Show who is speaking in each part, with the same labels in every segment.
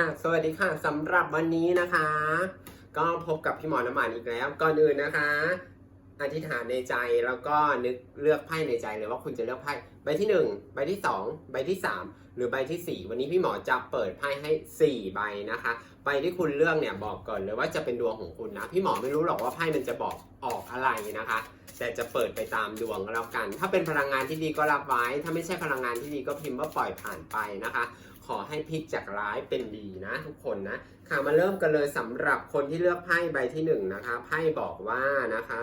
Speaker 1: ค่ะ สวัสดีค่ะสำหรับวันนี้นะคะ ก็พบกับพี่หมอน้ำหมันอีกแล้ว ก่อนอื่นนะคะ อธิษฐานในใจแล้วก็นึกเลือกไพ่ในใจเลยว่าคุณจะเลือกไพ่ใบที่ 1 ใบที่ 2 ใบที่ 3 หรือใบทีสี่ 4 วันนี้พี่หมอจะเปิดไพ่ให้ 4 ใบนะคะ ใบที่คุณเลือกเนี่ยบอกก่อนเลยว่าจะเป็นดวงของคุณนะ พี่หมอไม่รู้หรอกว่าไพ่มันจะบอกออกอะไรนะคะ แต่จะเปิดไปตามดวงแล้วกัน ถ้าเป็นพลังงานที่ดีก็รับไว้ ถ้าไม่ใช่พลังงานที่ดีก็พิมพ์ว่าปล่อยผ่านไปนะคะ ขอให้พลิกจากร้ายเป็นดีนะทุกคนนะ ค่ะมาเริ่มกันเลยสำหรับคนที่เลือกไพ่ใบที่หนึ่งนะคะ ไพ่บอกว่านะคะ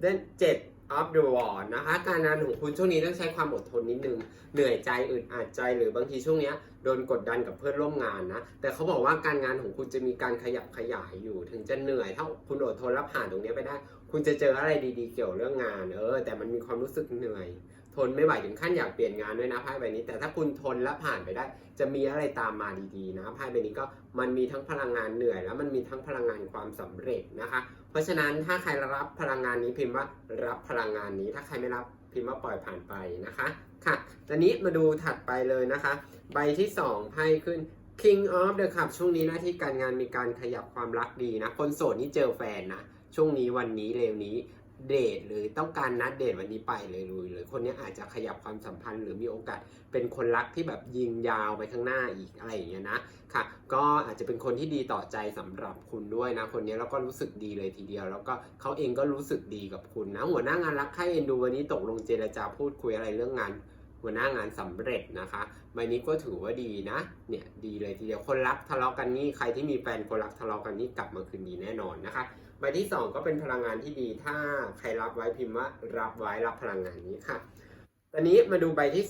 Speaker 1: เด่นเจ็ด of the world นะคะ การงานของคุณช่วงนี้ต้องใช้ความอดทนนิดนึง เหนื่อยใจอึดอัดใจหรือบางทีช่วงเนี้ยโดนกดดันกับเพื่อนร่วมงานนะ แต่เขาบอกว่าการงานของคุณจะมีการขยับขยายอยู่ ถึงจะเหนื่อยถ้าคุณอดทนและผ่านตรงนี้ไปได้ คุณจะเจออะไรดีๆเกี่ยวเรื่องงาน เออ แต่มันมีความรู้สึกเหนื่อย ทนไม่ไหวถึงขั้นอยากเปลี่ยนงานด้วยนะไพ่ใบนี้ แต่ถ้าคุณทนและผ่านไปได้ จะมีอะไรตามมาดีๆนะไพ่ใบนี้ก็มันมีทั้งพลังงานเหนื่อย แล้วมันมีทั้งพลังงานความสำเร็จนะคะ เพราะฉะนั้นถ้าใครรับพลังงานนี้พิมพ์ว่ารับพลังงานนี้ ถ้าใครไม่รับพิมพ์ว่าปล่อยผ่านไปนะคะค่ะตอนนี้มาดูถัดไปเลยนะคะ ใบที่2ไพ่ขึ้น King of the Cup ช่วงนี้หน้าที่การงานมีการขยับความรักดีนะ คนโสดนี่เจอแฟนนะ ช่วงนี้วันนี้เร็วนี้ เดทหรือต้องการนัดเดทวันนี้ไปเลยลุยเลยคนนี้อาจจะขยับความสัมพันธ์หรือมีโอกาสเป็นคนรักที่แบบยิงยาวไปข้างหน้าอีกอะไรอย่างเงี้ยนะค่ะ ก็อาจจะเป็นคนที่ดีต่อใจสำหรับคุณด้วยนะ คนนี้แล้วก็รู้สึกดีเลยทีเดียว แล้วก็เขาเองก็รู้สึกดีกับคุณนะหัวหน้างานรักใครเอ็นดูวันนี้ตกลงเจรจาพูดคุยอะไรเรื่องงานหัวหน้างานสำเร็จนะคะใบนี้ก็ถือว่าดีนะ เนี่ยดีเลยทีเดียว คนรักทะเลาะกันนี่ใครที่มีแฟนคนรักทะเลาะกันนี่กลับมาคืนดีแน่นอนนะคะ ใบที่ 2 ก็เป็นพลังงานที่ดี ถ้าใครรับไว้พิมพ์ว่ารับไว้รับพลังงานนี้ค่ะ ตอนนี้มาดูใบที่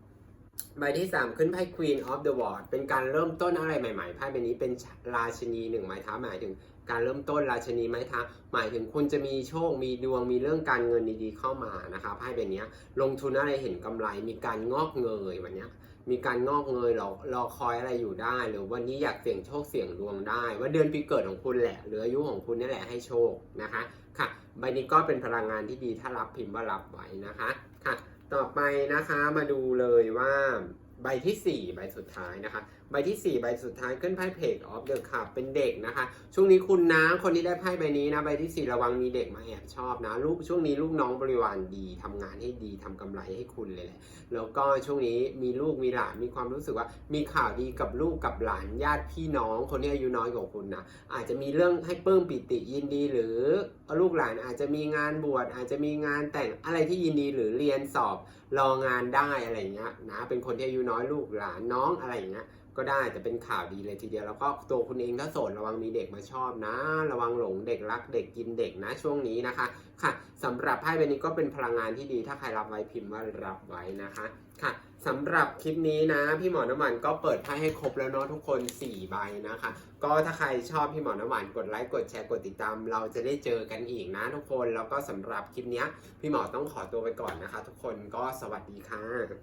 Speaker 1: 3 ใบที่ 3 ขึ้นไพ่ Queen of the World เป็นการเริ่มต้นอะไรใหม่ๆไพ่ใบนี้เป็นราชินีหนึ่งไม้เท้าหมายถึงการเริ่มต้นราชินีไม้เท้าหมายถึงคุณจะมีโชค มีดวง มีเรื่องการเงินดีๆเข้ามานะคะไพ่ใบนี้ลงทุนอะไรเห็นกำไร มีการงอกเงยวันนี้ มีการงอกเงยรอรอคอยอะไรอยู่ได้ หรือวันนี้อยากเสี่ยงโชคเสี่ยงดวงได้ ว่าเดือนปีเกิดของคุณแหละหรืออายุของคุณนี่แหละให้โชคนะคะค่ะใบนี้ก็เป็นพลังงานที่ดีถ้ารับพิมพ์ว่ารับไว้นะคะค่ะ ต่อไปนะคะมาดูเลยว่า ใบทีสี่ 4 ใบสุดท้ายนะคะ ใบที่ 4 ใบสุดท้ายขึ้นไพ่เพจออฟเดอะคัพเป็นเด็กนะคะ ช่วงนี้คุณนะคนที่ได้ไพ่ใบนี้นะ ใบที่ 4 ระวังมีเด็กมาแอบชอบนะลูกช่วงนี้ลูกน้องบริวารดีทำงานให้ดีทำกำไรให้คุณเลยแหละแล้วก็ช่วงนี้มีลูกมีหลานมีความรู้สึกว่า มีข่าวดีกับลูกกับหลานญาติพี่น้อง คนที่อายุน้อยกว่าคุณนะอาจจะมีเรื่องให้ปลื้มปิติยินดี หรือลูกหลานอาจจะมีงานบวชอาจจะมีงานแต่งอะไรที่ยินดีหรือเรียนสอบรองานได้อะไรเงี้ยนะเป็นคนที่อายุน้อยลูกหลานน้องอะไรอย่างเงี้ยก็ได้แต่เป็นข่าวดีเลยทีเดียวแล้วก็ตัวคุณเองถ้าโสดระวังมีเด็กมาชอบนะ ระวังหลงเด็กรักเด็กกินเด็กนะช่วงนี้นะคะค่ะสำหรับไพ่ใบนี้ก็เป็นพลังงานที่ดีถ้าใครรับไว้พิมพ์ว่ารับไว้นะคะค่ะสำหรับคลิปนี้นะพี่หมอน้ำหวานก็เปิดไพ่ให้ครบแล้วเนาะทุกคน 4 ใบนะคะ ก็ถ้าใครชอบพี่หมอน้ำหวานกดไลค์กดแชร์กดติดตาม เราจะได้เจอกันอีกนะทุกคนแล้วก็สำหรับคลิปนี้พี่หมอต้องขอตัวไปก่อนนะคะ ทุกคนก็สวัสดีค่ะ